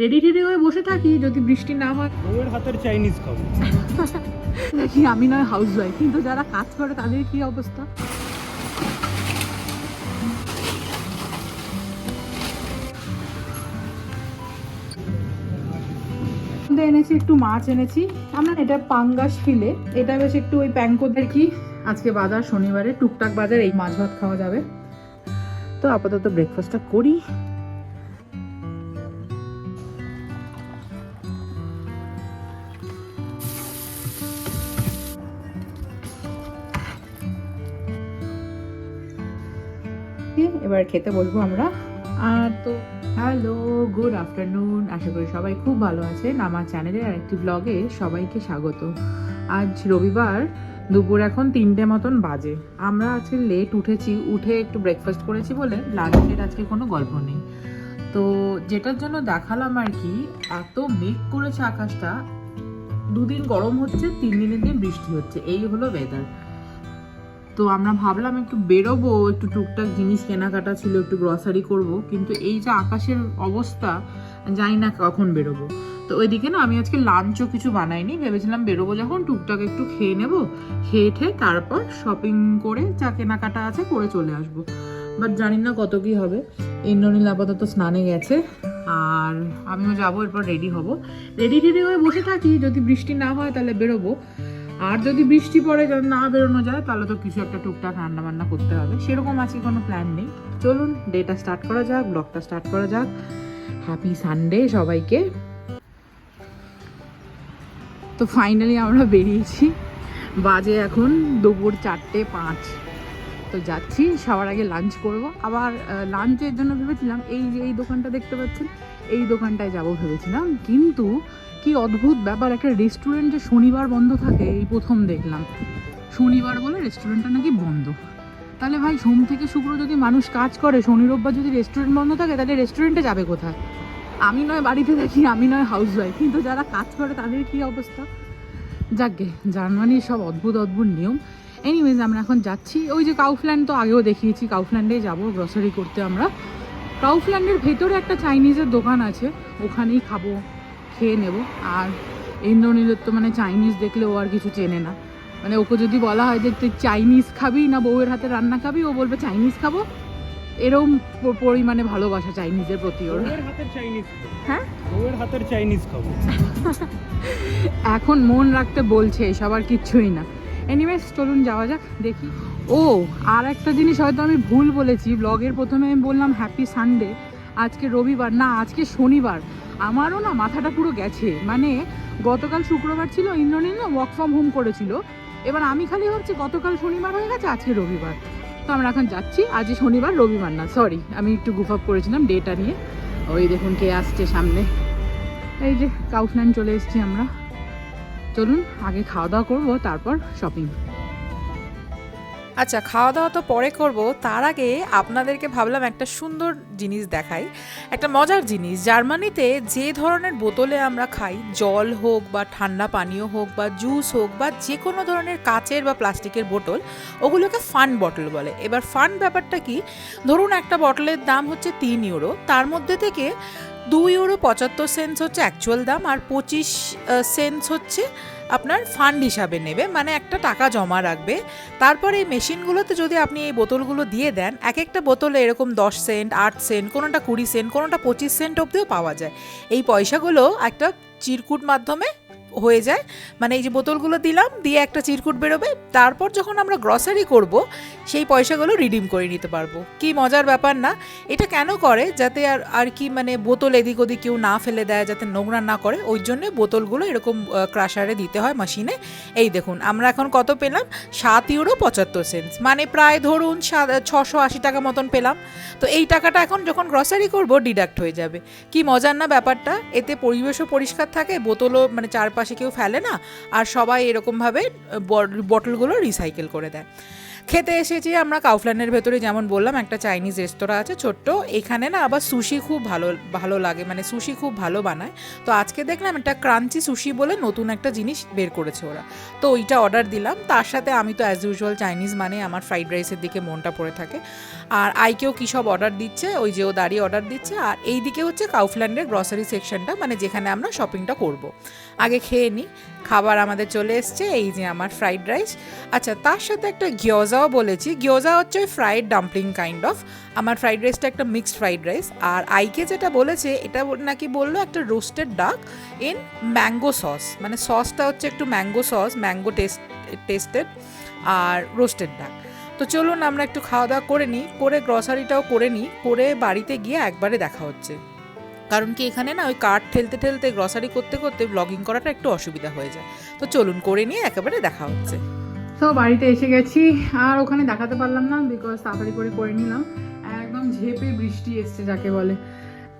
Ready teddy হয়ে বসে থাকি যদি বৃষ্টি না হয়। বউয়ের হাতের চাইনিজ খাব দেখি আমি নয় হাউস ওয়াইফ কিন্তু যারা কাজ করে তাদের কি অবস্থা? এনেছি একটু মাছ এনেছি। আমরা এটা পাঙ্গাস ফিলে এটা বেশ একটু ওই প্যাঙ্কোদের কি আজকে বাজার শনিবারে টুকটাক বাজার এই মাছ ভাত খাওয়া যাবে। তো আপাতত ব্রেকফাস্টটা করি। এবার খেতে বসবো আমরা। আর তো হ্যালো গুড আফটারনুন আশা করি সবাই খুব ভালো আছেন। আমার চ্যানেলের আরেকটি ব্লগে সবাইকে স্বাগত। আজ রবিবার, দুপুর এখন তিনটে মতন বাজে। আমরা আজকে লেট উঠেছি, উঠে একটু ব্রেকফাস্ট করেছি বলে লাঞ্চের আজকে কোনো গল্প নেই। তো যেটার জন্য দেখালাম আর কি, এত মেঘ করেছে আকাশটা। দুদিন গরম হচ্ছে, তিন দিনের দিন বৃষ্টি হচ্ছে। এই হলো ওয়েদার তো আমরা ভাবলাম একটু বেরোবো, একটু টুকটাক জিনিস কেনাকাটা ছিল, একটু গ্রসারি করব, কিন্তু এই যে আকাশের অবস্থা, জানি না কখন বেরোবো। তো ওইদিকে না আমি আজকে লাঞ্চও কিছু বানাইনি, ভেবেছিলাম বেরোবো যখন, টুকটাক একটু খেয়ে নেব, খেয়ে ঠেয়ে তারপর শপিং করে যা কেনাকাটা আছে করে চলে আসব। বাট জানি না কত কি হবে। ইন্দ্রনীল আপাতত স্নানে গেছে, আর আমিও যাব, এরপর রেডি হব। রেডি টেডি হয়ে বসে থাকি, যদি বৃষ্টি না হয় তাহলে বেরোবো। আর যদি বৃষ্টি পড়ে যদি না বেরোনো যায়, তাহলে তো কিছু একটা টুকটাক রান্না বান্না করতে হবে। সেরকম আজকে কোনো প্ল্যান নেই। চলুন ডেটা স্টার্ট করা যাক ব্লগটা স্টার্ট করা যাক। হ্যাপি সানডে সবাইকে। তো ফাইনালি আমরা বেরিয়েছি। বাজে এখন দুপুর চারটে পাঁচ। তো যাচ্ছি, সবার আগে লাঞ্চ করব। আবার লাঞ্চের জন্য ভেবেছিলাম, এই যে এই দোকানটা দেখতে পাচ্ছেন, এই দোকানটায় যাব ভেবেছিলাম। কিন্তু কি অদ্ভুত ব্যাপার, একটা রেস্টুরেন্ট যে শনিবার বন্ধ থাকে, এই প্রথম দেখলাম। শনিবার বলে রেস্টুরেন্টটা নাকি বন্ধ। তাহলে ভাই, সোম থেকে শুক্র যদি মানুষ কাজ করে, শনি, রোববার যদি রেস্টুরেন্ট বন্ধ থাকে, তাহলে রেস্টুরেন্টে যাবে কোথায়? আমি নয় বাড়িতে থাকি, আমি নয় হাউস ওয়াইফ কিন্তু যারা কাজ করে তাদের কি অবস্থা? যাকগে জার্মানির সব অদ্ভুত অদ্ভুত নিয়ম। এনিওয়েজ আমরা এখন যাচ্ছি। ওই যে কাউফল্যান্ড তো আগেও দেখিয়েছি কাউফল্যান্ডে যাব গ্রসারি করতে আমরা। কাউফল্যান্ডের ভেতরে একটা চাইনিজের দোকান আছে, ওখানেই খাব। খেয়ে নেব। আর ইন্দ্রনীলের তো মানে চাইনিজ দেখলে ও আর কিছু চেনে না। মানে ওকে যদি বলা হয় যে তুই চাইনিজ খাবি না বউয়ের হাতে রান্না খাবি? ও বলবে চাইনিজ খাব। এরকম পরিমাণে ভালোবাসা চাইনিজের প্রতি ওর। হ্যাঁ? বউয়ের হাতের চাইনিজ খাব। এখন মন রাখতে বলছে এসব আর কিচ্ছুই না। এনিওয়েজ চলুন যাওয়া যাক দেখি। ও আর একটা জিনিস হয়তো আমি ভুল বলেছি। ব্লগের প্রথমে আমি বললাম হ্যাপি সানডে আজকে রবিবার না আজকে শনিবার। আমারও না মাথাটা পুরো গেছে। মানে গতকাল শুক্রবার ছিল, ইন্দ্রনীল না ওয়ার্ক ফ্রম হোম করেছিল। এবার আমি খালি ভাবছি গতকাল শনিবার হয়ে গেছে, আজকে রবিবার। তো আমরা এখন যাচ্ছি আজ শনিবার, রবিবার না সরি আমি একটু গুফ আপ করেছিলাম ডেটা নিয়ে। ওই দেখুন কে আসছে সামনে। এই যে কাউফল্যান্ড চলে এসেছি আমরা। চলুন, আগে খাওয়া দাওয়া করব, তারপর শপিং আচ্ছা খাওয়া দাওয়া তো পরে করব। তার আগে আপনাদেরকে ভাবলাম একটা সুন্দর জিনিস দেখাই। একটা মজার জিনিস। জার্মানিতে যে ধরনের বোতলে আমরা খাই, জল হোক বা ঠান্ডা পানীয় হোক বা জুস হোক বা যে কোনো ধরনের কাচের বা প্লাস্টিকের বোতল, ওগুলোকে ফান বটল বলে। এবার ফান ব্যাপারটা কি? ধরুন একটা বটলের দাম হচ্ছে তিন ইউরো। তার মধ্যে থেকে দুই ইউরো পঁচাত্তর সেন্টস হচ্ছে অ্যাকচুয়াল দাম আর পঁচিশ সেন্টস হচ্ছে আপনার ফান্ড হিসাবে নেবে মানে একটা টাকা জমা রাখবে। তারপর এই মেশিনগুলোতে যদি আপনি এই বোতলগুলো দিয়ে দেন এক একটা বোতলে এরকম দশ সেন্ট আট সেন্ট কোনোটা কুড়ি সেন্ট কোনোটা পঁচিশ সেন্ট অবধিও পাওয়া যায়। এই পয়সাগুলো একটা চিরকুট মাধ্যমে হয়ে যায়। মানে এই যে বোতলগুলো দিলাম, দিয়ে একটা চিরকুট বেরোবে। তারপর যখন আমরা গ্রসারি করব, সেই পয়সাগুলো রিডিম করে নিতে পারব। কি মজার ব্যাপার না? এটা কেন করে? যাতে আর আর কি মানে বোতল এদিক ওদিক কেউ না ফেলে দেয়, যাতে নোংরা না করে। ওই জন্য বোতলগুলো এরকম ক্রাশারে দিতে হয় মেশিনে এই দেখুন, আমরা এখন কত পেলাম? সাত ইউরো পঁচাত্তর সেন্টস মানে প্রায় ধরুন ছশো আশি টাকা মতন পেলাম। তো এই টাকাটা এখন যখন গ্রসারি করব ডিডাক্ট হয়ে যাবে। কি মজার না ব্যাপারটা? এতে পরিবেশও পরিষ্কার থাকে, বোতলও মানে চারপাশে কেউ ফেলে না, আর সবাই এরকমভাবে বটলগুলো রিসাইকেল করে দেয়। খেতে এসেছি আমরা কাউফল্যান্ডের ভেতরে, যেমন বললাম, একটা চাইনিজ রেস্তোরাঁ আছে ছোট্ট। এখানে না আবার সুশি খুব ভালো ভালো লাগে মানে সুশি খুব ভালো বানায়। তো আজকে দেখলাম একটা ক্রাঞ্চি সুশি বলে নতুন একটা জিনিস বের করেছে ওরা। তো ওইটা অর্ডার দিলাম। তার সাথে আমি তো অ্যাজ ইউজুয়াল চাইনিজ মানে আমার ফ্রাইড রাইসের দিকে মনটা পড়ে থাকে। আর আইকেও কী সব অর্ডার দিচ্ছে? ওই যে ও দাঁড়িয়ে অর্ডার দিচ্ছে। আর এই দিকে হচ্ছে কাউফল্যান্ডের গ্রসারি সেকশনটা মানে যেখানে আমরা শপিংটা করব। আগে খেয়ে নিই খাবার আমাদের চলে এসছে, এই যে আমার ফ্রাইড রাইস আচ্ছা তার সাথে একটা গিয়োজাও বলেছি। গিয়োজা হচ্ছে ওই ফ্রাইড ডাম্পলিং কাইন্ড অফ আমার ফ্রাইড রাইসটা একটা মিক্সড ফ্রাইড রাইস আর আইকে যেটা বলেছে, এটা নাকি বলল একটা রোস্টেড ডাক ইন ম্যাঙ্গো সস মানে সসটা হচ্ছে একটু mango sauce mango taste tasted আর রোস্টেড ডাক তো চলুন আমরা একটু খাওয়া দাওয়া করে নিই, করে গ্রসারিটাও করে নিই, করে বাড়িতে গিয়ে একবারে দেখা হচ্ছে। কারণ কি এখানে না ওই কার্ড ঠেলতে ঠেলতে গ্রসারি করতে করতে ব্লগিং করাটা একটু অসুবিধা হয়ে যায়। তো চলুন করে নিয়ে একেবারে দেখা হচ্ছে। তো বাড়িতে এসে গেছি, আর ওখানে দেখাতে পারলাম না বিকজ তাড়াতাড়ি করে করে নিলাম। একদম ঝেপে বৃষ্টি এসছে যাকে বলে।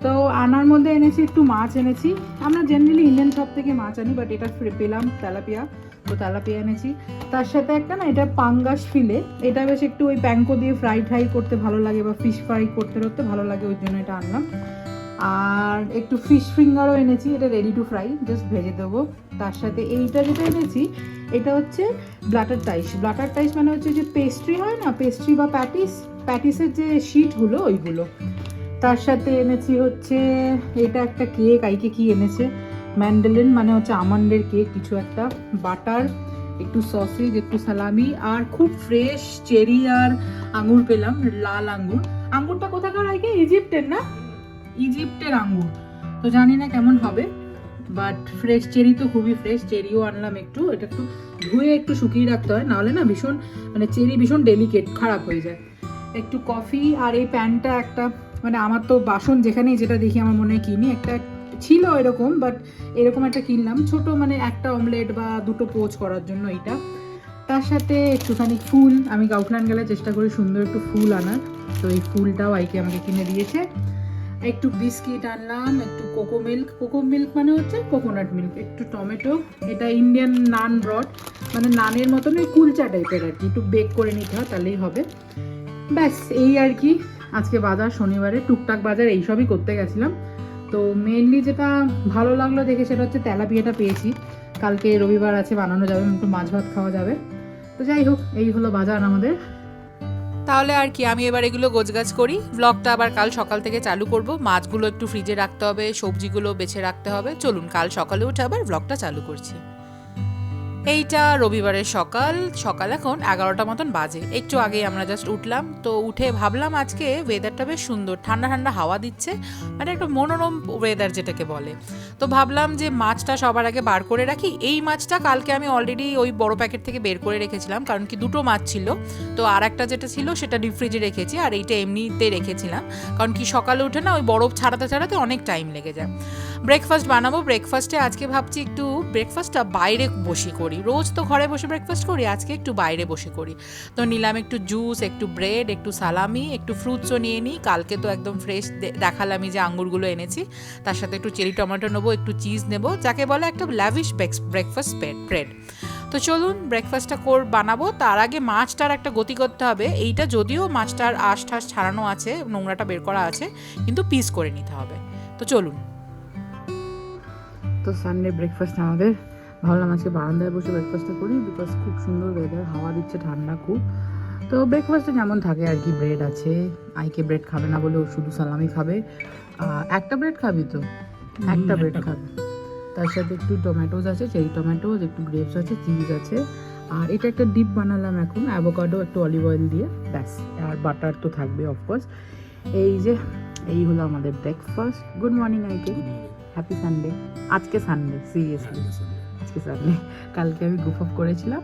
তো আনার মধ্যে এনেছি, একটু মাছ এনেছি। আমরা জেনারেলি ইন্ডিয়ান শপ থেকে মাছ আনি বাট এটা পেলাম তেলাপিয়া। তো তেলাপিয়া এনেছি। তার সাথে একটা না, এটা পাঙ্গাস ফিলে। এটা বেশ একটু ওই প্যাঙ্কো দিয়ে ফ্রাই ফ্রাই করতে ভালো লাগে বা ফিশ ফ্রাই করতে করতে ভালো লাগে, ওই জন্য এটা আনলাম। আর একটু ফিশ ফিঙ্গারও এনেছি, এটা রেডি টু ফ্রাই জাস্ট ভেজে দেবো। তার সাথে এইটা যেটা এনেছি, এটা হচ্ছে ব্লাটার টাইস। ব্লাটার টাইস মানে হচ্ছে যে পেস্ট্রি হয় না পেস্ট্রি বা প্যাটিস প্যাটিসের যে শিটগুলো ওইগুলো। তার সাথে এনেছি হচ্ছে, এটা একটা কেক আইকে কি এনেছে? ম্যান্ডেলিন মানে হচ্ছে আমন্ডের কেক কিছু একটা বাটার একটু সসেজ একটু সালামি আর খুব ফ্রেশ চেরি আর আঙুর পেলাম, লাল আঙ্গুর। আঙ্গুরটা কোথাকার আইকে ইজিপ্টের না? ইজিপ্টের আঙুর তো জানি না কেমন হবে বাট ফ্রেশ চেরি তো খুবই ফ্রেশ চেরিও আনলাম একটু, এটা একটু ধুয়ে একটু শুকিয়ে রাখতে হয়, নাহলে না ভীষণ মানে চেরি ভীষণ ডেলিকেট খারাপ হয়ে যায়। একটু কফি আর এই প্যানটা একটা মানে আমার তো বাসন যেখানেই যেটা দেখি, আমার মনে হয় কিনি, একটা ছিল এরকম বাট এরকম একটা কিনলাম। ছোট মানে একটা অমলেট বা দুটো পোচ করার জন্য এটা। তার সাথে একটুখানি ফুল, আমি কাউফল্যান্ড গেলে চেষ্টা করি সুন্দর একটু ফুল আনার। তো এই ফুলটাও আইকে আমাকে কিনে দিয়েছে। একটু বিস্কিট আনলাম, একটু কোকো মিল্ক। কোকো মিল্ক মানে হচ্ছে কোকোনাট মিল্ক, একটু টমেটো। এটা ইন্ডিয়ান নান ব্রড মানে নানের মতন ওই কুলচা টাইপের আর কি। একটু বেক করে নিতে হয়, তাহলেই হবে। ব্যাস, এই আর কি। আজকে বাজার, শনিবারে, টুকটাক বাজার, এইসবই করতে গেছিলাম। তো মেনলি যেটা ভালো লাগল দেখে সেটা হচ্ছে তেলাপিয়াটা পেয়েছি। কালকে রবিবার আছে, বানানো যাবে, একটু মাছ ভাত খাওয়া যাবে। তো যাই হোক, এই হলো বাজার আমাদের। তাহলে আর কি, আমি এবার এগুলো গোছগাছ করি। ব্লগটা আবার কাল সকাল থেকে চালু করব। মাছগুলো একটু ফ্রিজে রাখতে হবে, সবজিগুলো বেছে রাখতে হবে। চলুন, কাল সকালে উঠে আবার ব্লগটা চালু করছি। এইটা রবিবারের সকাল সকাল এখন এগারোটা মতন বাজে। একটু আগে আমরা জাস্ট উঠলাম, তো উঠে ভাবলাম আজকে ওয়েদারটা বেশ সুন্দর, ঠান্ডা ঠান্ডা হাওয়া দিচ্ছে মানে একটা মনোরম ওয়েদার যেটাকে বলে। তো ভাবলাম যে মাছটা সবার আগে বার করে রাখি। এই মাছটা কালকে আমি অলরেডি ওই বড় প্যাকেট থেকে বের করে রেখেছিলাম, কারণ কি দুটো মাছ ছিল। তো আর একটা যেটা ছিল সেটা ডিপ ফ্রিজে রেখেছি, আর এইটা এমনিতে রেখেছিলাম। কারণ কি সকালে উঠে না ওই বরফ ছাড়াতে ছাড়াতে অনেক টাইম লেগে যায়। ব্রেকফাস্ট বানাবো ব্রেকফাস্টে আজকে ভাবছি একটু ব্রেকফাস্টটা বাইরে বসে করি। রোজ তো ঘরে বসে ব্রেকফাস্ট করি, আজকে একটু বাইরে বসে করি। তো নিলাম একটু জুস একটু ব্রেড একটু সালামি একটু ফ্রুটসও নিয়ে নিই। কালকে তো একদম ফ্রেশ দেখালামই যে আঙুরগুলো এনেছি। তার সাথে একটু চেরি টমেটো নেব, একটু চিজ নেব, যাকে বলে একটা ল্যাভিশ ব্রেকফাস্ট ব্রেড তো চলুন ব্রেকফাস্টটা কর বানাবো। তার আগে মাছটার একটা গতি করতে হবে। এইটা যদিও মাছটার আশ ঠাস ছাড়ানো আছে, নোংরাটা বের করা আছে, কিন্তু পিস করে নিতে হবে। তো চলুন। তো সানডে ব্রেকফাস্ট আমাদের। ভাবলাম আজকে বারান্দায় বসে ব্রেকফাস্টটা করি বিকজ খুব সুন্দর ওয়েদার হাওয়া দিচ্ছে ঠান্ডা খুব। তো ব্রেকফাস্টে যেমন থাকে আর কি ব্রেড আছে। আইকে ব্রেড খাবে না বলে ও শুধু সালামি খাবে। একটা ব্রেড খাবি তো? একটা ব্রেড খাবে। তার সাথে একটু টমেটোজ আছে চেরি টমেটোজ একটু গ্রেপস আছে চিজ আছে। আর এটা একটা ডিপ বানালাম এখন অ্যাভোকাডো একটু অলিভ অয়েল দিয়ে ব্যাস। আর বাটার তো থাকবে অফকোর্স এই যে এই হলো আমাদের ব্রেকফাস্ট গুড মর্নিং আইকে। হ্যাপি সানডে আজকে সানডে সিরিয়াসলি আজকে সানডে কালকে আমি গুফ অফ করেছিলাম।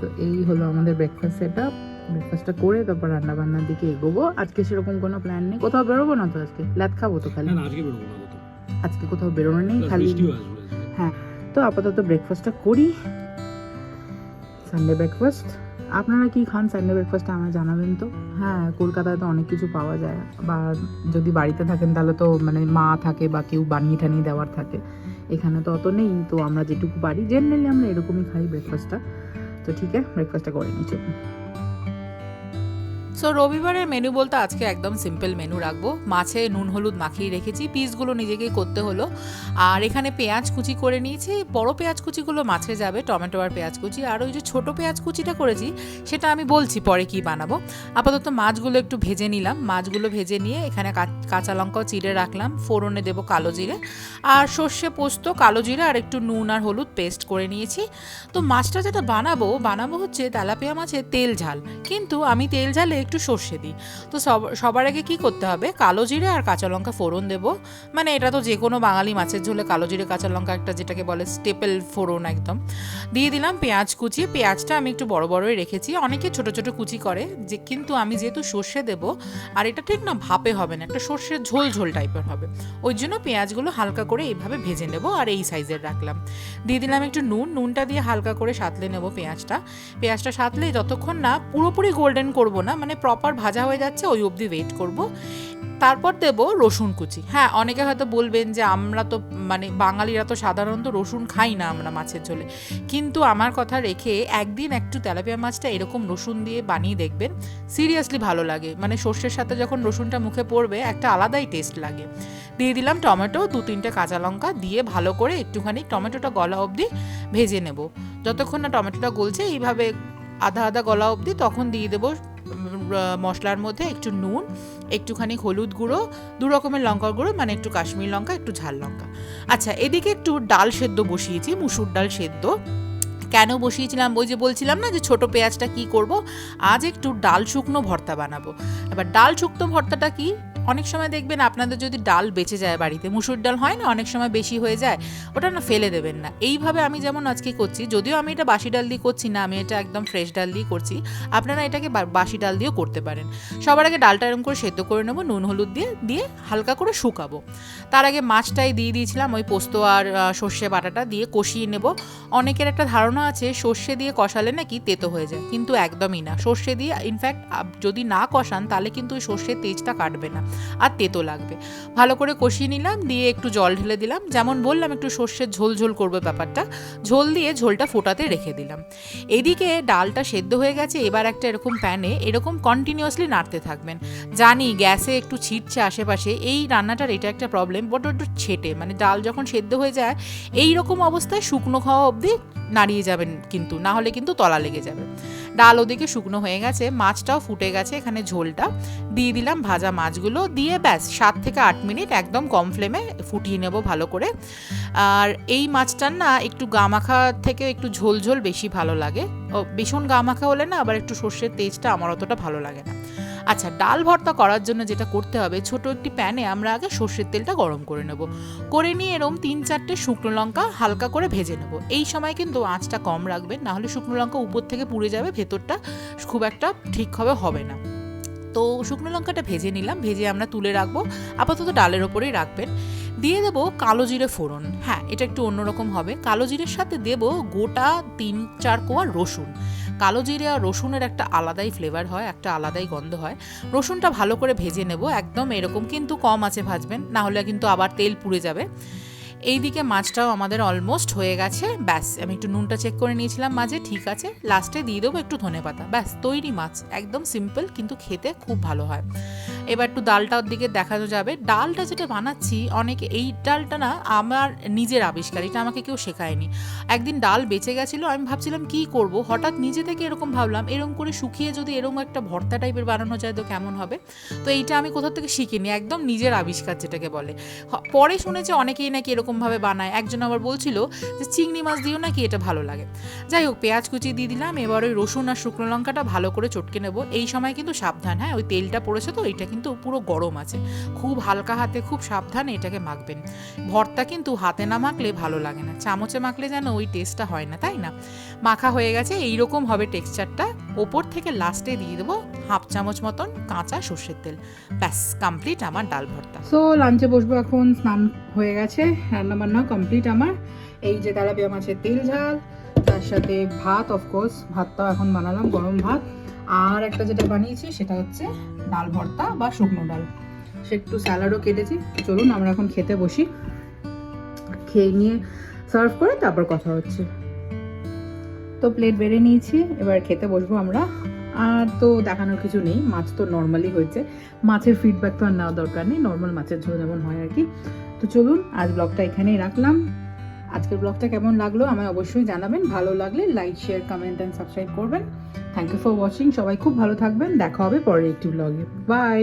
তো এই হলো আমাদের ব্রেকফাস্ট সেট আপ ব্রেকফাস্টটা করে তারপর রান্না বান্নার দিকে এগোবো। আজকে সেরকম কোনো প্ল্যান নেই। কোথাও বেরোবো না তো আজকে? ল্যাদ খাব তো খালি? আজকে কোথাও বেরোনো নেই খালি হ্যাঁ। তো আপাতত ব্রেকফাস্টটা করি। সানডে ব্রেকফাস্ট আপনারা কি খান সানডে ব্রেকফাস্টে আমায় জানাবেন তো? হ্যাঁ কলকাতায় তো অনেক কিছু পাওয়া যায়। বা যদি বাড়িতে থাকেন তাহলে তো মানে মা থাকে বা কেউ বানিয়ে টানিয়ে দেওয়ার থাকে। এখানে তো অত নেই, তো আমরা যেটুকু পারি। জেনারেলি আমরা এরকমই খাই ব্রেকফাস্টটা তো ঠিক আছে ব্রেকফাস্টটা করে চলুন সো রবিবারের মেনু বলতে আজকে একদম সিম্পল মেনু রাখব। মাছে নুন, হলুদ মাখিয়ে রেখেছি। পিসগুলো নিজেকেই করতে হলো। আর এখানে পেঁয়াজ কুচি করে নিয়েছি। বড় পেঁয়াজ কুচিগুলো মাছে যাবে, টমেটো আর পেঁয়াজ কুচি। আর ওই যে ছোটো পেঁয়াজ কুচিটা করেছি, সেটা আমি বলছি পরে কি বানাবো। আপাতত মাছগুলো একটু ভেজে নিলাম। মাছগুলো ভেজে নিয়ে এখানে কাঁচা লঙ্কাও চিড়ে রাখলাম। ফোড়নে দেবো কালো জিরে। আর সর্ষে পোস্ত, কালো জিরে আর একটু নুন আর হলুদ পেস্ট করে নিয়েছি। তো মাছটা যেটা বানাবো বানাবো হচ্ছে তেলাপিয়া মাছের তেল ঝাল। কিন্তু আমি তেল ঝালে একটু সর্ষে দিই। তো সব, সবার আগে কি করতে হবে? কালো জিরে আর কাঁচা লঙ্কা ফোড়ন দেবো। মানে এটা তো যে কোনো বাঙালি মাছের ঝোলে কালো জিরে, কাঁচা লঙ্কা একটা যেটাকে বলে স্টেপেল ফোড়ন একদম। দিয়ে দিলাম পেঁয়াজ কুচি। পেঁয়াজটা আমি একটু বড় বড়ই রেখেছি। অনেকে ছোট ছোট কুচি করে, যে কিন্তু আমি যেহেতু সর্ষে দেব, আর এটা ঠিক না ভাপে হবে না, একটা সর্ষের ঝোল ঝোল টাইপের হবে। ওই জন্য পেঁয়াজগুলো হালকা করে এইভাবে ভেজে নেব আর এই সাইজের রাখলাম। দিয়ে দিলাম একটু নুন। নুনটা দিয়ে হালকা করে সাতলে নেব পেঁয়াজটা। পেঁয়াজটা সাতলে যতক্ষণ না পুরোপুরি গোল্ডেন করব না মানে প্রপার ভাজা হয়ে যাচ্ছে, ওই অবধি ওয়েট করব। তারপর দেব রসুন কুচি। হ্যাঁ অনেকে হয়তো বলবেন যে আমরা তো মানে বাঙালিরা তো সাধারণত রসুন খাই না আমরা মাছের ঝোলে। কিন্তু আমার কথা রেখে একদিন একটু তেলাপিয়া মাছটা এরকম রসুন দিয়ে বানিয়ে দেখবেন সিরিয়াসলি ভালো লাগে। মানে সর্ষের সাথে যখন রসুনটা মুখে পড়বে, একটা আলাদাই টেস্ট লাগে। দিয়ে দিলাম টমেটো, দু তিনটে কাঁচা লঙ্কা দিয়ে ভালো করে একটুখানি টমেটোটা গলা অবধি ভেজে নেব। যতক্ষণ না টমেটোটা গলছে, এইভাবে আধা আধা গলা অবধি তখন দিয়ে দেবো মশলার মধ্যে একটু নুন, একটুখানি হলুদ গুঁড়ো, দু রকমের লঙ্কার গুঁড়ো মানে একটু কাশ্মীর লঙ্কা, একটু ঝাল লঙ্কা। আচ্ছা এদিকে একটু ডাল সেদ্ধ বসিয়েছি, মুসুর ডাল সেদ্ধ। কেন বসিয়েছিলাম? ওই যে বলছিলাম না যে ছোট পেঁয়াজটা কি করব? আজ একটু ডাল শুকনো ভর্তা বানাবো। এবার ডাল শুকনো ভর্তাটা কি? অনেক সময় দেখবেন আপনাদের যদি ডাল বেঁচে যায় বাড়িতে, মুসুর ডাল হয় না, অনেক সময় বেশি হয়ে যায়, ওটা না ফেলে দেবেন না। এইভাবে আমি যেমন আজকে করছি, যদিও আমি এটা বাসি ডাল দিয়ে করছি না, আমি এটা একদম ফ্রেশ ডাল দিয়ে করছি, আপনারা এটাকে বাসি ডাল দিয়েও করতে পারেন। সবার আগে ডালটা এরকম করে সেদ্ধ করে নেব, নুন, হলুদ দিয়ে দিয়ে হালকা করে শুকাবো। তার আগে মাছটাই দিয়ে দিয়েছিলাম, ওই পোস্ত আর সর্ষে বাটাটা দিয়ে কষিয়ে নেব। অনেকের একটা ধারণা আছে, সর্ষে দিয়ে কষালে নাকি তেতো হয়ে যায়, কিন্তু একদমই না। সর্ষে দিয়ে ইনফ্যাক্ট যদি না কষান, তাহলে কিন্তু ওই সর্ষের তেজটা কাটবে না। আর তেতো লাগবে। ভালো করে কষিয়ে নিলাম, দিয়ে একটু জল ঢেলে দিলাম। যেমন বললাম, একটু সর্ষের ঝোল ঝোল করবে ব্যাপারটা। ঝোল দিয়ে ঝোলটা ফোটাতে রেখে দিলাম। এদিকে ডালটা সেদ্ধ হয়ে গেছে, এবার একটা এরকম প্যানে এরকম কন্টিনিউয়াসলি নাড়তে থাকবেন। জানি গ্যাসে একটু ছিটছে আশেপাশে, এই রান্নাটার এটা একটা প্রবলেম বট একটু ছেটে মানে ডাল যখন সেদ্ধ হয়ে যায় এই রকম অবস্থায় শুকনো খাওয়া অবধি নাড়িয়ে যাবেন কিন্তু, না হলে কিন্তু তলা লেগে যাবে। ডাল ওদিকে শুকনো হয়ে গেছে, মাছটাও ফুটে গেছে এখানে ঝোলটা। দিয়ে দিলাম ভাজা মাছগুলো, দিয়ে ব্যাস, সাত থেকে আট মিনিট একদম কম ফ্লেমে ফুটিয়ে নেব ভালো করে। আর এই মাছটার না একটু গামাখা থেকে একটু ঝোল ঝোল বেশি ভালো লাগে। ভীষণ গামাখা হলে না আবার একটু সর্ষের তেজটা আমার অতটা ভালো লাগে না। আচ্ছা ডাল ভর্তা করার জন্য যেটা করতে হবে, ছোট একটি প্যানে আমরা আগে সর্ষের তেলটা গরম করে নেব। করে নিয়ে এরম তিন চারটে শুকনো লঙ্কা হালকা করে ভেজে নেব। এই সময় কিন্তু আঁচটা কম রাখবেন, না হলে শুকনো লঙ্কা উপর থেকে পুড়ে যাবে, ভেতরটা খুব একটা ঠিকভাবে হবে না। তো শুকনো লঙ্কাটা ভেজে নিলাম, ভেজে আমরা তুলে রাখব, আপাতত ডালের ওপরেই রাখবেন। দিয়ে দেবো কালো জিরে ফোড়ন হ্যাঁ এটা একটু অন্যরকম হবে। কালো জিরের সাথে দেবো গোটা তিন চার কোয়া রসুন। কালো জিরে আর রসুনের একটা আলাদাই ফ্লেভার হয়, একটা আলাদাই গন্ধ হয়। রসুনটা ভালো করে ভেজে নেব, একদম এরকম কিন্তু কম আছে ভাজবেন, না হলে কিন্তু আবার তেল পুড়ে যাবে। এইদিকে মাছটাও আমাদের অলমোস্ট হয়ে গেছে, ব্যাস, আমি একটু নুনটা চেক করে নিয়েছিলাম মাঝে ঠিক আছে লাস্টে দিয়ে দেবো একটু ধনে পাতা ব্যাস, তৈরি মাছ, একদম সিম্পল কিন্তু খেতে খুব ভালো হয়। এবার একটু ডালটার দিকে দেখানো যাবে। ডালটা যেটা বানাচ্ছি, অনেকে এই ডালটা না আমার নিজের আবিষ্কার, এটা আমাকে কেউ শেখায়নি। একদিন ডাল বেঁচে গেছিল, আমি ভাবছিলাম কি করব? হঠাৎ নিজে থেকে এরকম ভাবলাম এরকম করে শুকিয়ে যদি এরকম একটা ভর্তা টাইপের বানানো যায় তো কেমন হবে? তো এইটা আমি কোথাও থেকে শিখিনি, একদম নিজের আবিষ্কার যেটাকে বলে। পরে শুনেছি অনেকেই নাকি এরকমভাবে বানায়। একজন আবার বলছিল যে, চিংড়ি মাছ দিয়েও নাকি এটা ভালো লাগে। যাই হোক, পেঁয়াজ কুচি দিয়ে দিলাম, এবার ওই রসুন আর শুকনো লঙ্কাটা ভালো করে চটকে নেব। এই সময় কিন্তু সাবধান হ্যাঁ? ওই তেলটা পড়েছে তো এটা কিন্তু পুরো গরম আছে। খুব হালকা হাতে খুব সাবধানে এটাকে মাখবেন। ভর্তা কিন্তু হাতে না মাখলে ভালো লাগে না। চামচে মাখলে যেন ওই টেস্টটা হয় না, তাই না? মাখা হয়ে গেছে, এইরকম হবে টেক্সচারটা ওপর থেকে লাস্টে দিয়ে দেবো হাফ চামচ মতন কাঁচা সর্ষের তেল। ব্যাস কমপ্লিট আমার ডাল ভর্তা। সো লাঞ্চে বসবো এখন, স্নান হয়ে গেছে রান্না বান্না কমপ্লিট আমার। এই যে তেলাপিয়া মাছের তেল ঝাল, তার সাথে ভাত অফকোর্স ভাতটাও এখন বানালাম, গরম ভাত। আর একটা যেটা বানিয়েছি সেটা হচ্ছে ডাল ভর্তা বা শুকনো ডাল। সে একটু স্যালাডও কেটেছি। চলুন, আমরা এখন খেতে বসি। খেয়ে নিয়ে সার্ভ করে তারপর কথা হচ্ছে। তো প্লেট বেড়ে নিয়েছি, এবার খেতে বসবো আমরা। আর তো দেখানোর কিছু নেই, মাছ তো নর্মালি হয়েছে। মাছের ফিডব্যাক তো আর নেওয়া দরকার নেই নর্মাল মাছের ঝোল যেমন হয় আর কি। তো চলুন, আজ ব্লগটা এখানেই রাখলাম। আজকের ব্লগটা কেমন লাগল আমায় অবশ্যই জানাবেন। ভালো লাগলে like share comment and subscribe করবেন। থ্যাংক ইউ ফর ওয়াচিং সবাই খুব ভালো থাকবেন। দেখা হবে পরের একটি ব্লগে বাই